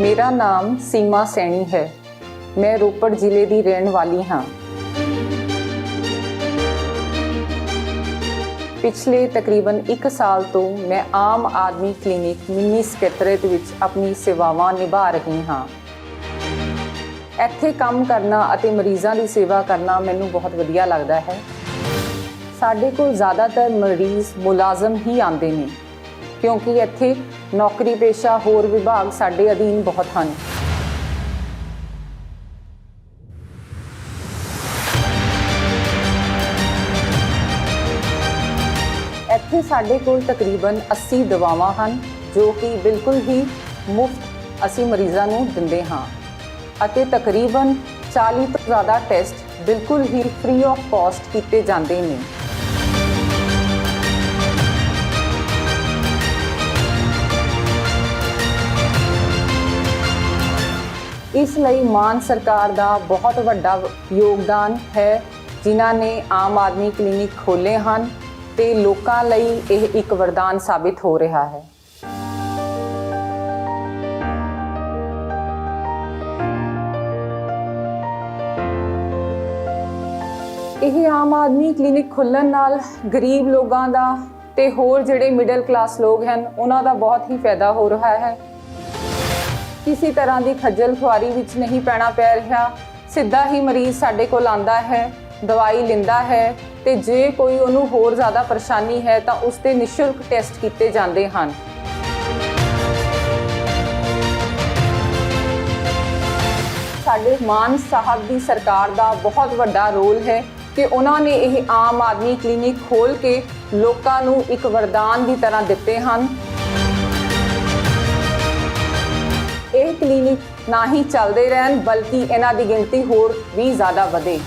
ਮੇਰਾ ਨਾਮ ਸੀਮਾ ਸੈਣੀ ਹੈ। ਮੈਂ ਰੋਪੜ ਜ਼ਿਲ੍ਹੇ ਦੀ ਰਹਿਣ ਵਾਲੀ ਹਾਂ। ਪਿਛਲੇ ਤਕਰੀਬਨ 1 ਸਾਲ ਤੋਂ ਮੈਂ ਆਮ ਆਦਮੀ ਕਲੀਨਿਕ ਮਿੰਨੀ ਸਕੱਤਰੇਤ ਵਿੱਚ ਆਪਣੀ ਸੇਵਾਵਾਂ ਨਿਭਾ ਰਹੀ ਹਾਂ। ਇੱਥੇ ਕੰਮ ਕਰਨਾ ਅਤੇ ਮਰੀਜ਼ਾਂ ਦੀ ਸੇਵਾ ਕਰਨਾ ਮੈਨੂੰ ਬਹੁਤ ਵਧੀਆ ਲੱਗਦਾ ਹੈ। ਸਾਡੇ ਕੋਲ ਜ਼ਿਆਦਾਤਰ ਮਰੀਜ਼ ਮੁਲਾਜ਼ਮ ਹੀ ਆਉਂਦੇ ਨੇ। ਕਿਉਂਕਿ ਇੱਥੇ ਨੌਕਰੀ ਪੇਸ਼ਾ ਹੋਰ ਵਿਭਾਗ ਸਾਡੇ ਅਧੀਨ ਬਹੁਤ ਹਨ। ਇੱਥੇ ਸਾਡੇ ਕੋਲ ਤਕਰੀਬਨ 80 ਦਵਾਵਾਂ ਹਨ, ਜੋ ਕਿ ਬਿਲਕੁਲ ਹੀ ਮੁਫਤ ਅਸੀਂ ਮਰੀਜ਼ਾਂ ਨੂੰ ਦਿੰਦੇ ਹਾਂ। ਅਤੇ ਤਕਰੀਬਨ 40 ਤੋਂ ਜ਼ਿਆਦਾ ਟੈਸਟ ਬਿਲਕੁਲ ਹੀ ਫ੍ਰੀ ਆਫ ਕਾਸਟ ਕੀਤੇ ਜਾਂਦੇ ਨੇ। ਇਸ ਲਈ ਮਾਨ ਸਰਕਾਰ ਦਾ ਬਹੁਤ ਵੱਡਾ ਯੋਗਦਾਨ ਹੈ। ਜਿਨ੍ਹਾਂ ਨੇ ਆਮ ਆਦਮੀ ਕਲੀਨਿਕ ਖੋਲੇ ਹਨ ਤੇ ਲੋਕਾਂ ਲਈ ਇਹ ਇੱਕ ਵਰਦਾਨ ਸਾਬਿਤ ਹੋ ਰਿਹਾ ਹੈ। ਇਹ ਆਮ ਆਦਮੀ ਕਲੀਨਿਕ ਖੁੱਲਣ ਨਾਲ ਗਰੀਬ ਲੋਕਾਂ ਦਾ ਤੇ ਹੋਰ ਜਿਹੜੇ ਮਿਡਲ ਕਲਾਸ ਲੋਕ ਹਨ, ਉਹਨਾਂ ਦਾ ਬਹੁਤ ਹੀ ਫਾਇਦਾ ਹੋ ਰਿਹਾ ਹੈ। ਕਿਸੇ ਤਰ੍ਹਾਂ ਦੀ ਖੱਜਲ ਖੁਆਰੀ ਵਿੱਚ ਨਹੀਂ ਪੈਣਾ ਪੈ ਰਿਹਾ। ਸਿੱਧਾ ਹੀ ਮਰੀਜ਼ ਸਾਡੇ ਕੋਲ ਆਂਦਾ ਹੈ, ਦਵਾਈ ਲੈਂਦਾ ਹੈ ਤੇ ਜੇ ਕੋਈ ਉਹਨੂੰ ਹੋਰ ਜ਼ਿਆਦਾ ਪਰੇਸ਼ਾਨੀ ਹੈ ਤਾਂ ਉਸ ਤੇ ਨਿਸ਼ੁਲਕ ਟੈਸਟ ਕੀਤੇ ਜਾਂਦੇ ਹਨ। ਸਾਡੇ ਮਾਨ ਸਾਹਿਬ ਦੀ ਸਰਕਾਰ ਦਾ ਬਹੁਤ ਵੱਡਾ ਰੋਲ ਹੈ ਕਿ ਉਹਨਾਂ ਨੇ ਇਹ ਆਮ ਆਦਮੀ ਕਲੀਨਿਕ ਖੋਲ ਕੇ ਲੋਕਾਂ ਨੂੰ ਇੱਕ ਵਰਦਾਨ ਦੀ ਤਰ੍ਹਾਂ ਦਿੱਤੇ ਹਨ। ਕਲੀਨਿਕ ਨਾ ਹੀ ਚੱਲਦੇ ਰਹਿਣ ਬਲਕਿ ਇਹਨਾਂ ਦੀ ਗਿਣਤੀ ਹੋਰ ਵੀ ਜ਼ਿਆਦਾ ਵਧੇ।